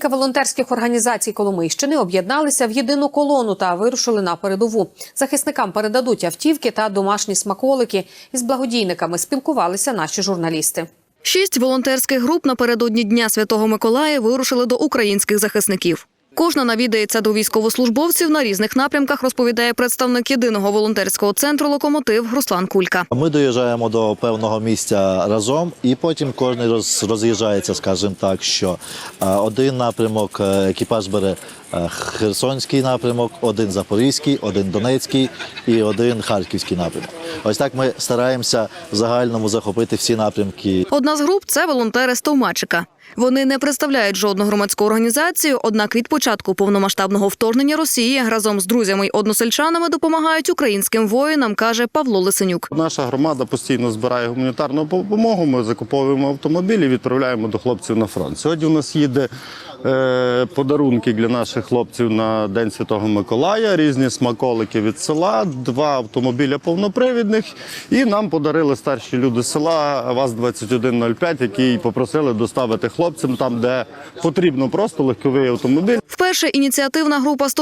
Кілька волонтерських організацій Коломийщини об'єдналися в єдину колону та вирушили на передову. Захисникам передадуть автівки та домашні смаколики. Із благодійниками спілкувалися наші журналісти. Шість волонтерських груп напередодні Дня Святого Миколая вирушили до українських захисників. Кожна навідається до військовослужбовців на різних напрямках, розповідає представник єдиного волонтерського центру Локомотив Руслан Кулька. Ми доїжджаємо до певного місця разом, і потім кожен роз, роз'їжджається, скажімо так, що один напрямок е, екіпаж бере е, Херсонський напрямок, один Запорізький, один Донецький і один Харківський напрямок. Ось так ми стараємося в загальному захопити всі напрямки Одна з груп це волонтери з Товмачика. Вони не представляють жодну громадську організацію, однак від початку повномасштабного вторгнення Росії разом з друзями й односельчанами допомагають українським воїнам, каже Павло Лисенюк. Наша громада постійно збирає гуманітарну допомогу. Ми закуповуємо автомобілі, відправляємо до хлопців на фронт. Сьогодні у нас їде подарунки для наших хлопців на День Святого Миколая, різні смаколики від села, два автомобіля повнопривідних. І нам подарили старші люди села ВАЗ-2105, який попросили доставити хлопцям там, де потрібно просто легковий автомобіль. Вперше ініціативна група з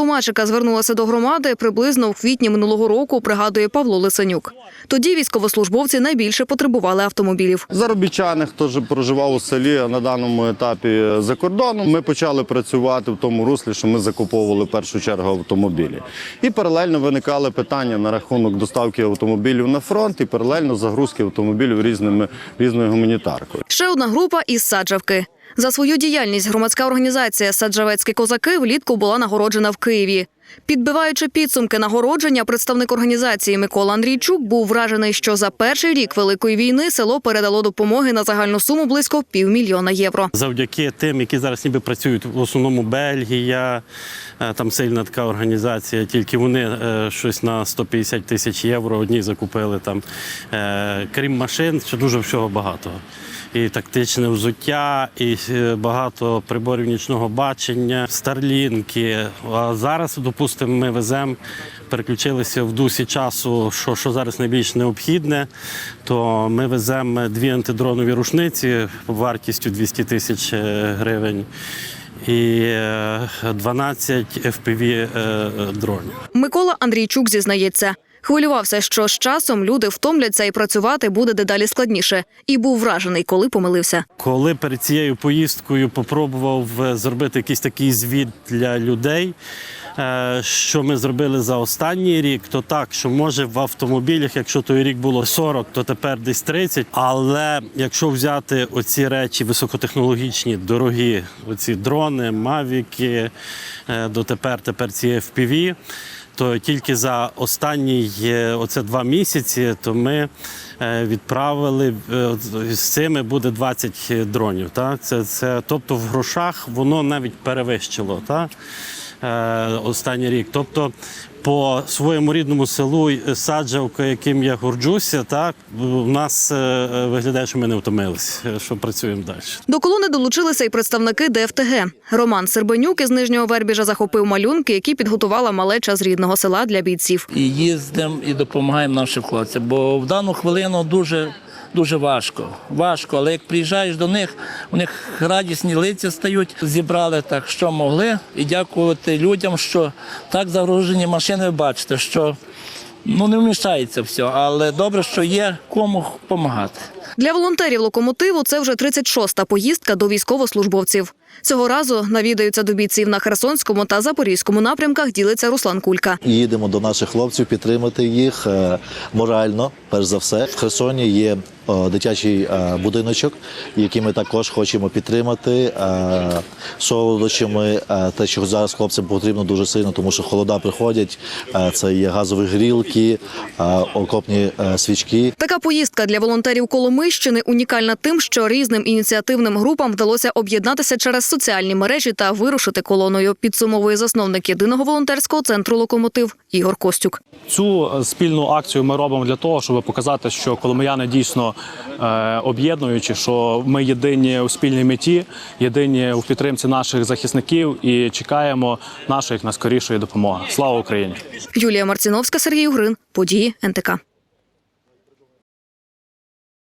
звернулася до громади приблизно в квітні минулого року, пригадує Павло Лисенюк. Тоді військовослужбовці найбільше потребували автомобілів. Заробітчани, хто ж проживав у селі, на даному етапі за кордоном, ми почали працювати в тому руслі, що ми закуповували в першу чергу автомобілі. І паралельно виникали питання на рахунок доставки автомобілів на фронт і паралельно загрузки автомобілів різними різною гуманітаркою. Ще одна група із Саджавки. За свою діяльність громадська організація Саджавецькі козаки влітку була нагороджена в Києві. Підбиваючи підсумки нагородження, представник організації Микола Андрійчук був вражений, що за перший рік великої війни село передало допомоги на загальну суму близько півмільйона євро. завдяки тим, які зараз ніби працюють в основному Бельгія, е, там сильна така організація, тільки вони е, щось на 150 тисяч євро одні закупили там. Е, Крім машин, ще дуже всього багато. І тактичне взуття, і е, багато приборів нічного бачення, старлінки. А зараз, допустимо, ми веземо, переключилися в дусі часу, що, що зараз найбільш необхідне, то ми веземо дві антидронові рушниці вартістю 200 тисяч е, гривень і е, 12 FPV е, дронів. Микола Андрійчук зізнається. Хвилювався, що з часом люди втомляться і працювати буде дедалі складніше, і був вражений, коли помилився. Коли перед цією поїздкою попробував е, зробити якийсь такий звіт для людей, е, що ми зробили за останній рік, то так, що може в автомобілях, якщо той рік було 40, то тепер десь 30. Але якщо взяти оці речі високотехнологічні, дорогі, оці дрони, мавіки, е, дотепер тепер ці FPV, то тільки за останні е, оце два місяці, то ми е, відправили е, з цими буде 20 дронів. Так? Це, це, тобто в грошах воно навіть перевищило так? Е, останній рік. Тобто по своєму рідному селу Саджавка, яким я горджуся, так у нас е, е, виглядає, що ми не втомилися, е, що працюємо далі. До колони долучилися й представники ДФТГ. Роман Сербенюк із нижнього Вербіжа захопив малюнки, які підготувала малеча з рідного села для бійців. і їздимо і допомагаємо нашим хлопцям. Бо в дану хвилину дуже. Дуже важко, важко, але як приїжджаєш до них, у них радісні лиця стають. Зібрали так, що могли, і дякувати людям, що так загружені машини. Ви бачите, що ну не вміщається все, але добре, що є кому допомагати. Для волонтерів локомотиву це вже 36-та поїздка до військовослужбовців. Цього разу навідаються до бійців на Херсонському та Запорізькому напрямках. Ділиться Руслан Кулька. їдемо до наших хлопців підтримати їх е, морально, перш за все. В Херсоні є е, дитячий е, будиночок, який ми також хочемо підтримати солодощами. Те, що зараз хлопцям потрібно дуже сильно, тому що холода приходять. Це є газові грілки, окопні свічки. Така поїздка для волонтерів Коломийщини унікальна тим, що різним ініціативним групам вдалося об'єднатися через соціальні мережі та вирушити колоною. Підсумовує засновник єдиного волонтерського центру Локомотив Ігор Костюк. Цю е, спільну акцію ми робимо для того, щоб показати, що коломияни дійсно е, об'єднуючі, що ми єдині у спільній меті, єдині у підтримці наших захисників і чекаємо нашої найскорішої допомоги. Слава Україні! Юлія Марціновська, Сергій Угрин. Події НТК.